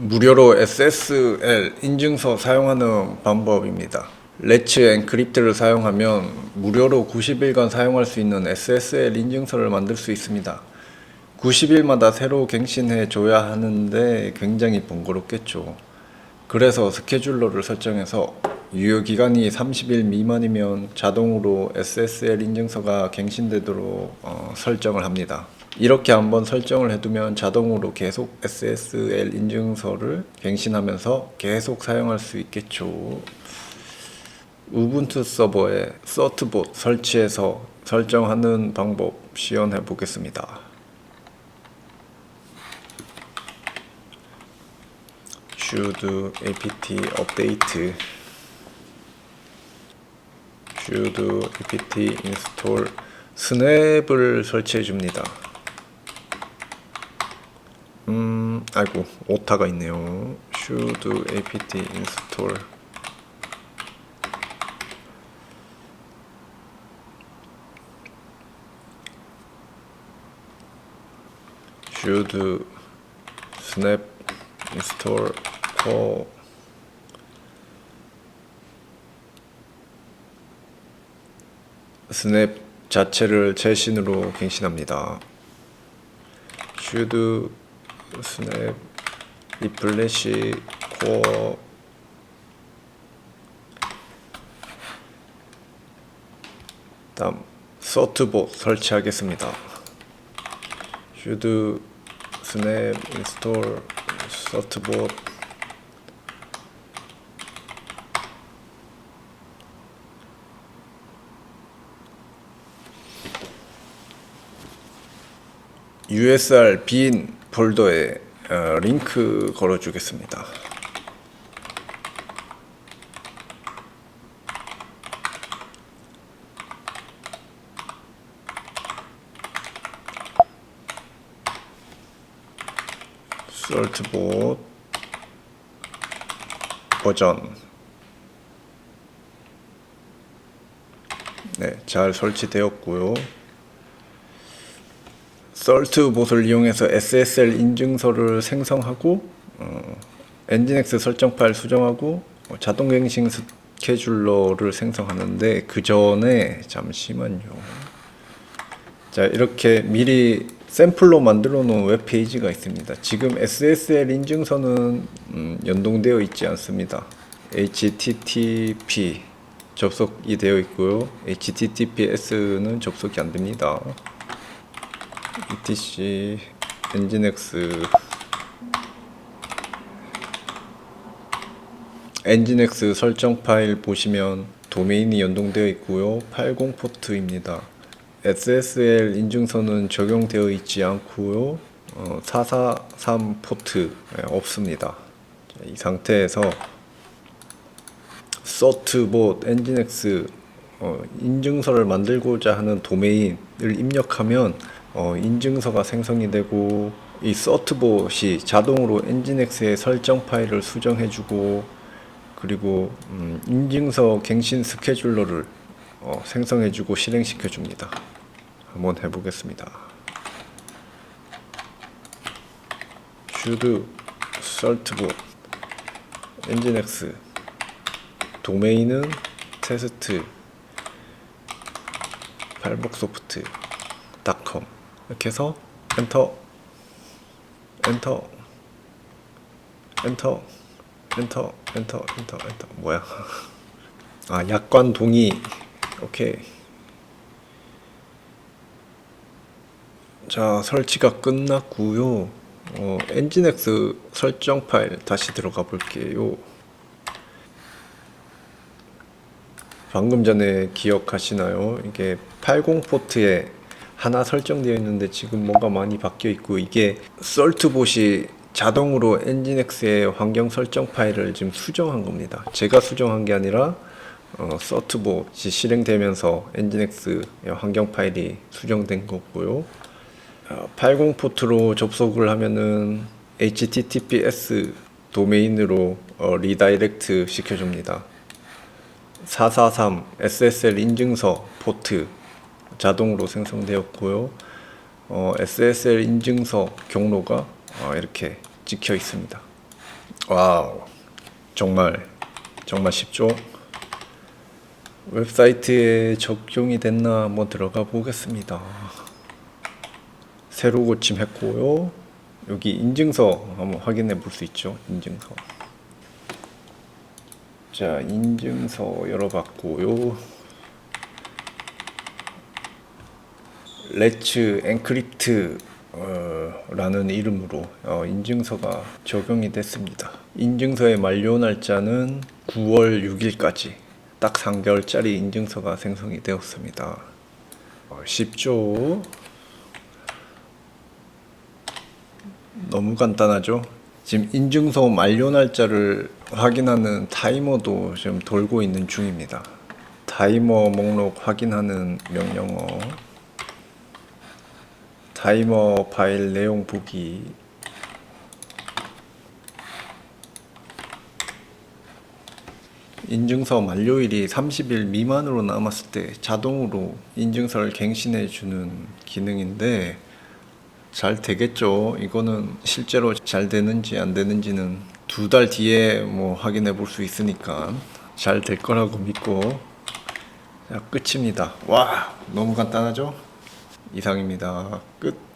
무료로 SSL 인증서 사용하는 방법입니다. 레츠 엔크립트를 사용하면 무료로 90일간 사용할 수 있는 SSL 인증서를 만들 수 있습니다. 90일마다 새로 갱신해 줘야 하는데 굉장히 번거롭겠죠. 그래서 스케줄러를 설정해서 유효 기간이 30일 미만이면 자동으로 SSL 인증서가 갱신되도록 어, 설정을 합니다. 이렇게 한번 설정을 해두면 자동으로 계속 SSL 인증서를 갱신하면서 계속 사용할 수 있겠죠. 우분투 서버에 서트봇 설치해서 설정하는 방법 시연해 보겠습니다. should apt update should apt install 스냅을 설치해 줍니다. 음, 아이고 오타가 있네요. should apt install should snap install core 스냅 자체를 최신으로 갱신합니다. should snap 리플래시 코어 다음 서트봇 설치하겠습니다. should snap install 서트봇 USR 빈 폴더에 어, 링크 걸어주겠습니다. 솔트봇 버전 네, 잘 설치되었고요. 썰트봇을 이용해서 SSL 인증서를 생성하고 어, 엔진엑스 설정 파일 수정하고 어, 자동 갱신 스케줄러를 생성하는데 그 전에 잠시만요. 자 이렇게 미리 샘플로 만들어 놓은 웹페이지가 있습니다. 지금 SSL 인증서는 음, 연동되어 있지 않습니다. HTTP 접속이 되어 있고요. HTTPS는 접속이 안 됩니다. Etc 엔진엑스 엔진엑스 설정 파일 보시면 도메인이 연동되어 있고요. 80 포트입니다. SSL 인증서는 적용되어 있지 않고요. 어, 443 포트 예, 없습니다. 자, 이 상태에서 서트봇 엔진엑스 어, 인증서를 만들고자 하는 도메인을 입력하면 어, 인증서가 생성이 되고 이 서트봇이 자동으로 엔진엑스의 설정 파일을 수정해주고 그리고 음, 인증서 갱신 스케줄러를 어, 생성해주고 실행시켜줍니다. 한번 해보겠습니다. should certbot 엔진엑스 도메인은 테스트 팔복소프트.com 이렇게 해서 엔터 엔터 엔터 엔터 엔터 엔터 엔터. 뭐야? 아 약관 동의. 오케이. 자 설치가 끝났고요. 어, 엔진엑스 설정 파일 다시 들어가 볼게요. 방금 전에 기억하시나요? 이게 80 포트에 하나 설정되어 있는데 지금 뭔가 많이 바뀌어 있고 이게 썰트봇이 자동으로 엔진엑스의 환경 설정 파일을 지금 수정한 겁니다. 제가 수정한 게 아니라 어, 서트봇이 실행되면서 엔진엑스의 환경 파일이 수정된 거고요. 어, 80 포트로 접속을 하면은 HTTPS 도메인으로 어, 리다이렉트 시켜줍니다. 443 SSL 인증서 포트 자동으로 생성되었고요. 어, SSL 인증서 경로가 어, 이렇게 찍혀 있습니다. 와우. 정말 정말 쉽죠? 웹사이트에 적용이 됐나 한번 들어가 보겠습니다. 새로 고침했고요. 여기 인증서 한번 확인해 볼 수 있죠. 인증서. 자, 인증서 열어봤고요. 레츠 엔크립트 어, 라는 이름으로 어, 인증서가 적용이 됐습니다. 인증서의 만료 날짜는 9월 6일까지 딱 3개월짜리 인증서가 생성이 되었습니다. 어, 쉽죠? 너무 간단하죠? 지금 인증서 만료 날짜를 확인하는 타이머도 지금 돌고 있는 중입니다. 타이머 목록 확인하는 명령어 타이머 파일 내용 보기 인증서 만료일이 30일 미만으로 남았을 때 자동으로 인증서를 갱신해 주는 기능인데 잘 되겠죠. 이거는 실제로 잘 되는지 안 되는지는 두 달 뒤에 뭐 확인해 볼 수 있으니까 잘 될 거라고 믿고 자, 끝입니다. 와, 너무 간단하죠? 이상입니다. 끝.